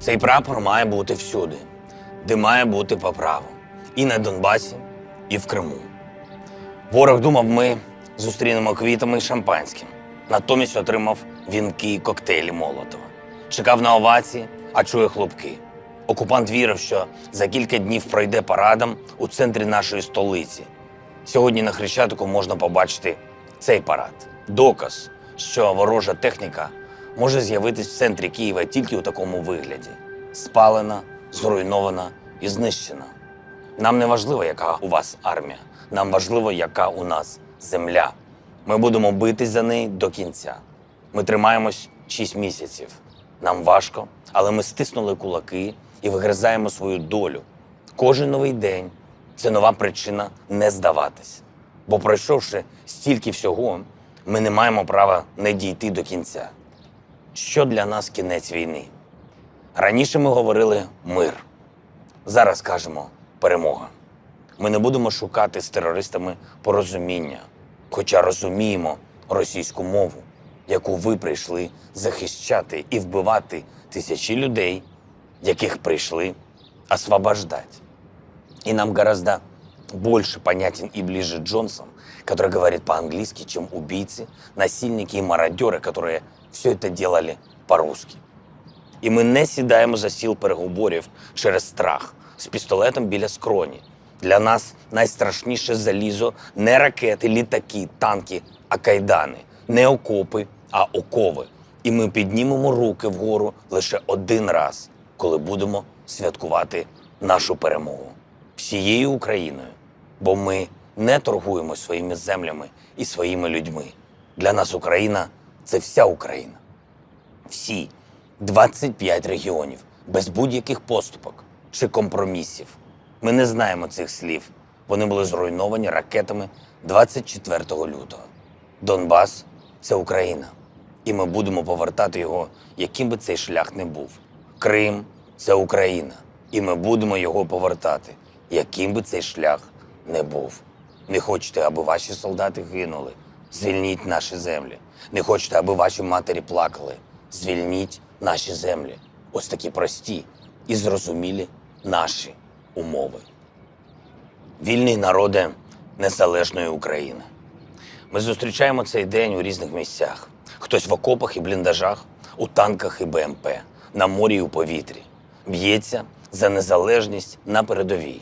Цей прапор має бути всюди, де має бути по праву. І на Донбасі, і в Криму. Ворог думав, ми зустрінемо квітами і шампанським. Натомість отримав вінки і коктейлі Молотова. Чекав на овації, а чує хлопки. Окупант вірив, що за кілька днів пройде парадом у центрі нашої столиці. Сьогодні на Хрещатику можна побачити цей парад. Доказ, що ворожа техніка може з'явитись в центрі Києва тільки у такому вигляді: спалена, зруйнована і знищена. Нам не важливо, яка у вас армія. Нам важливо, яка у нас земля. Ми будемо битись за неї до кінця. Ми тримаємось 6 місяців. Нам важко, але ми стиснули кулаки і вигризаємо свою долю. Кожен новий день це нова причина не здаватись. Бо пройшовши стільки всього, ми не маємо права не дійти до кінця Що для нас кінець війни? Раніше ми говорили мир. Зараз кажемо перемога. Ми не будемо шукати з терористами порозуміння, хоча розуміємо російську мову, яку ви прийшли захищати і вбивати тисячі людей, яких прийшли освобождать. И нам гораздо больше понятен и ближе Джонсон, который говорит по-английски, чем убийцы, насильники и мародеры, которые все это делали по-русски. І ми не сідаємо за стіл переговорів через страх з пістолетом біля скроні. Для нас найстрашніше залізо не ракети, літаки, танки, а кайдани, не окопи, а окови. І ми піднімемо руки вгору лише один раз, коли будемо святкувати нашу перемогу всією Україною. Бо ми не торгуємо своїми землями і своїми людьми. Для нас Україна це вся Україна всі 25 регіонів без будь-яких поступок чи компромісів. Ми не знаємо цих слів. Вони були зруйновані ракетами 24 лютого. Донбас це Україна, і ми будемо повертати його, яким би цей шлях не був. Крим це Україна, і ми будемо його повертати, яким би цей шлях не був. Не хочете, аби ваші солдати гинули. Звільніть наші землі. Не хочете, аби ваші матері плакали. Звільніть наші землі. Ось такі прості і зрозумілі наші умови. Вільний народи незалежної України. Ми зустрічаємо цей день у різних місцях. Хтось в окопах і бліндажах, у танках і БМП, на морі і у повітрі. Б'ється за незалежність на передовій.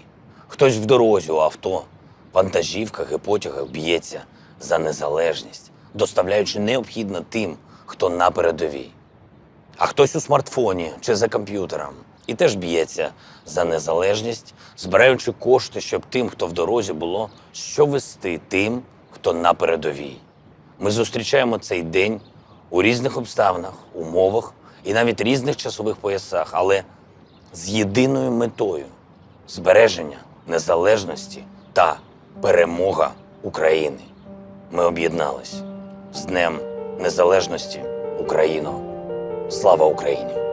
Хтось в дорозі у авто, вантажівках і потягах б'ється за незалежність, доставляючи необхідне тим, хто на передовій. А хтось у смартфоні чи за комп'ютером і теж б'ється за незалежність, збираючи кошти, щоб тим, хто в дорозі було, що вести тим, хто на передовій. Ми зустрічаємо цей день у різних обставинах, умовах і навіть різних часових поясах, але з єдиною метою збереження незалежності та перемога України. Ми об'єднались з Днем Незалежності Україно. Слава Україні!